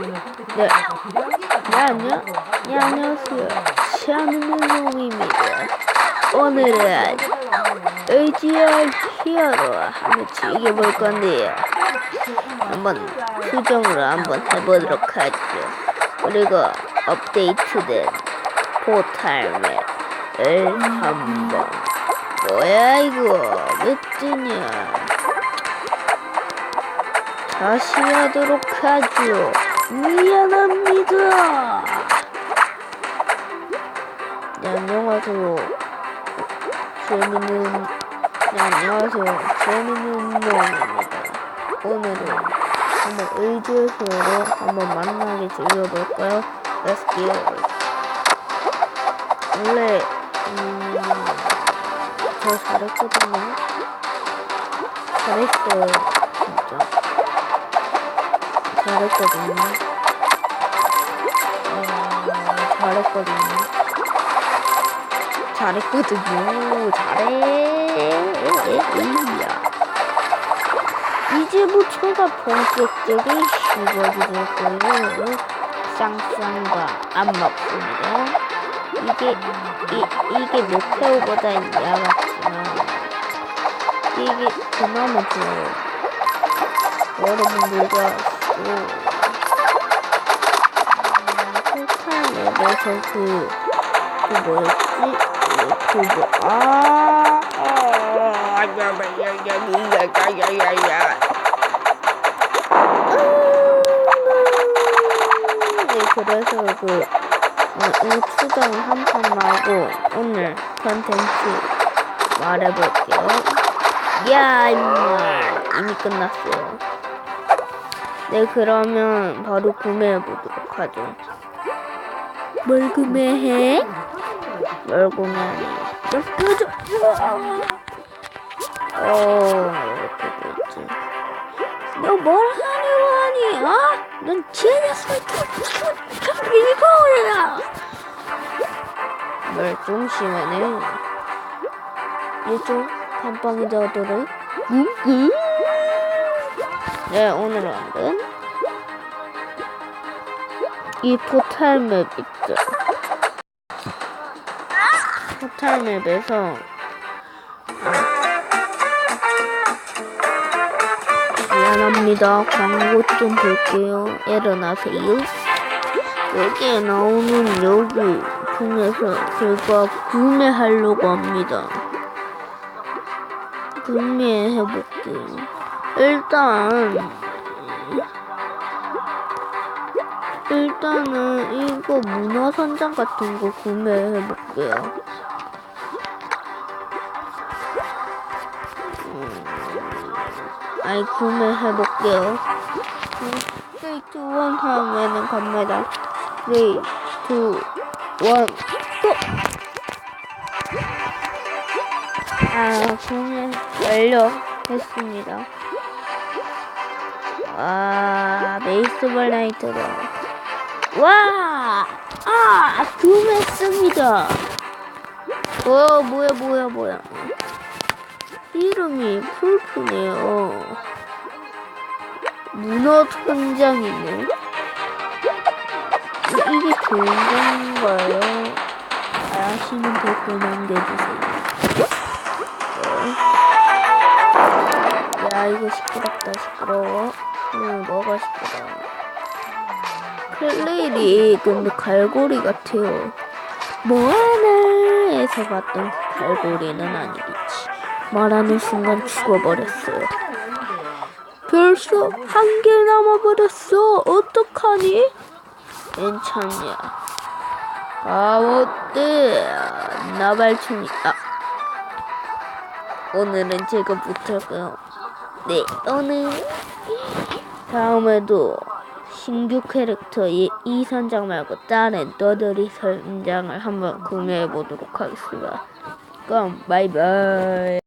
네. 네, 안녕. 네, 안녕하세요. 샤누누놈입니다. 오늘은 의지할 히어로 한번 즐겨볼 건데요. 한번 수정으로 한번 해보도록 하죠. 그리고 업데이트된 포탈맵을 한번 뭐야 이거 몇 뜨냐 다시 하도록 하죠. 미안합니다. 네, 안녕하세요. 재밌는, 네, 안녕하세요. 재밌는 놈입니다. 오늘은 한번 의지에서로 한번 만나게 즐겨볼까요? Let's go. 원래, 음, 저 잘했거든요. 잘했어요. 잘했거든요. 어, 잘했거든요. 잘했거든요. 잘해. 이야. 이제부터가 본격적인 시작이 될 거예요. 쌍쌍과 안맞습니다. 이게 이, 이게 목표보다 야같지만 이게 그나마 좋아요. 여러분들과 그, 그 뭐였지? 그 뭐, 아, 아, 야야야야야야야야. 네, 그래서 그, 어, 이 추정 한판 나고 오늘 컨텐츠 말해볼게요. 야, 임마. 이미 끝났어요. 네, 그러면 바로 구매해 보도록 하죠. 뭘 구매해? 뭘 구매하니? 끄죠! 어, 이렇게 됐지. 너뭘 하려고 하니, 어? 넌 쟤네서 이거야! 뭘좀 심하네. 얘좀 감방이 되어도록 응? 응? 네, 오늘은 이 포탈맵 있죠. 포탈맵에서 미안합니다. 광고 좀 볼게요. 일어나세요. 여기에 나오는 여기 중에서 제가 구매하려고 합니다. 구매해볼게요. 일단 일단은 이거 문화선장 같은 거 구매해 볼게요. 음, 아이 구매해 볼게요. 3, 2, 1 하면은 갑니다. 3, 2, 1, 고! 아, 구매 완료했습니다. 와, 베이스볼 나이트로. 와! 아! 구매했습니다. 어, 뭐야, 뭐야, 뭐야. 이름이 풀프네요. 문어 통장이네. 이게 좋은 건가요? 아시는 댓글 남겨주세요. 네. 야, 이거 시끄럽다, 시끄러워. 응, 뭐가 시끄러워. 클레일이 근데 갈고리 같아요. 뭐하나에서 봤던 갈고리는 아니겠지. 말하는 순간 죽어버렸어요. 벌써 한개 남아버렸어. 어떡하니? 괜찮냐. 아, 어때? 나발총이, 아. 오늘은 제가 못할까요? 네, 오늘. 다음에도 신규 캐릭터 이, 이 선장 말고 다른 너들이 선장을 한번 구매해 보도록 하겠습니다. 그럼 바이바이.